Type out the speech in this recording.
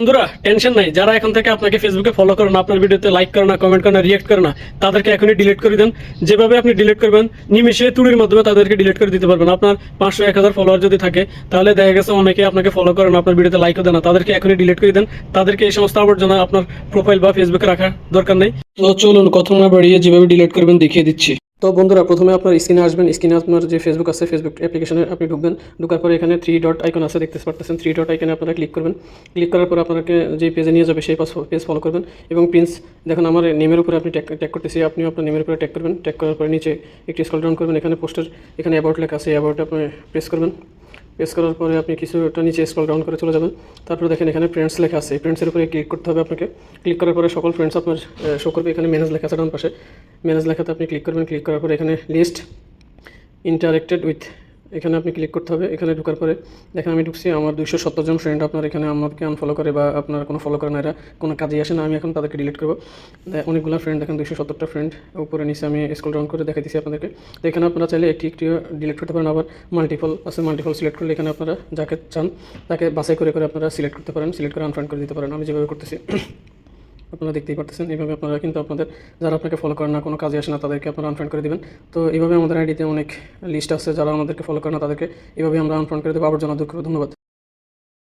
বন্ধুরা টেনশন নাই। যারা এখন থেকে আপনাকে ফেসবুকে ফলো করে না, আপনার ভিডিওতে লাইক করে না কমেন্ট করে না রিয়েক্ট করে না, তাদেরকে এখনই ডিলিট করে দেন। যেভাবে আপনি ডিলিট করবেন নিমিশে তুড়ির মাধ্যমে তাদেরকে ডিলিট করে দিতে পারবেন। আপনার পাঁচশো এক হাজার ফলোয়ার যদি থাকে, তাহলে দেখা গেছে অনেকে আপনাকে ফলো করে না, আপনার ভিডিওতে লাইকও দেন না। তাদেরকে এখনই ডিলিট করে দেন। তাদেরকে এই সমস্ত আবর্জনা আপনার প্রোফাইল বা ফেসবুকে রাখার দরকার নেই। তো চলুন, কথা না বাড়িয়ে যেভাবে ডিলিট করবেন দেখিয়ে দিচ্ছি। তো বন্ধুরা, প্রথমে আপনার স্ক্রিনে আসবেন। স্ক্রিনে আপনার যে ফেসবুক আছে ফেসবুক অ্যাপ্লিকেশনে আপনি ঢুকবেন। ঢুকার পরে এখানে থ্রি ডট আইকন আছে, দেখতে পারতেছেন। থ্রি ডট আইকনে আপনারা ক্লিক করবেন। ক্লিক করার পর আপনাকে যে পেজে নিয়ে যাবে, সেই পেজ ফলো করবেন। এবং প্রিন্স দেখুন, আমার নেমের উপরে আপনি ট্যাগ ট্যাগ করতেছি। আপনি আপনার নেমের উপরে ট্যাগ করবেন। ট্যাগ করার পরে নিচে একটি স্কল ডাউন করবেন। এখানে পোস্টার এখানে অ্যাবাউট লেখা আছে। অ্যাবাউট আপনি প্রেস করবেন। প্রেস করার পরে আপনি কিছু একটা নিচে স্ক্রল ডাউন করে চলে যাবেন। তারপরে দেখেন এখানে ফ্রেন্ডস লেখা আছে। ফ্রেন্ডসের উপরে ক্লিক করতে হবে আপনাকে। ক্লিক করার পরে সকল ফ্রেন্ডস আপনার শো করবে। এখানে ম্যানেজ লেখা আছে ডান পাশে। ম্যানেজ লেখাতে আপনি ক্লিক করবেন। ক্লিক করার পরে এখানে লিস্ট ইন্টারেক্টেড উইথ এখানে আপনি ক্লিক করতে হবে, এখানে ঢোকার পরে দেখেন আমি ঢুকছি, আমার দুইশো সত্তর জন ফ্রেন্ড আপনার এখানে আমাকে আনফলো করে বা আপনার কোনো ফলো করে না, এরা কোনো কাজে আসে না, আমি এখন তাদেরকে ডিলিট করব। অনেকগুলো ফ্রেন্ড দেখেন দুইশো সত্তরটা ফ্রেন্ড উপরে নিচে আমি স্কুল ডাউন করে দেখাই দিচ্ছি আপনাদেরকে। তো এখানে আপনারা চাইলে একটি একটি ডিলিট করতে পারেন, আবার মাল্টিপল আছে মাল্টিপল সিলেক্ট করলে এখানে আপনারা যাকে চান তাকে বাছাই করে করে আপনারা সিলেক্ট করতে পারেন সিলেক্ট করে আনফ্রেন্ড করে দিতে পারেন, আমি যেভাবে করতেছি। আপনারা দেখতেই পারতেছেন। এইভাবে আপনারা কিন্তু আপনাদের, যারা আপনাকে ফলো করে না, কোনো কাজে আসে না, তাদেরকে আপনারা আনফ্রেন্ড করে দেবেন। তো এইভাবে আমাদের আইডিতে অনেক লিস্ট আছে, যারা আমাদেরকে ফলো করে না, তাদেরকে এইভাবে আমরা আনফ্রেন্ড করে দেবো। আবার জানা দুঃখ ধন্যবাদ।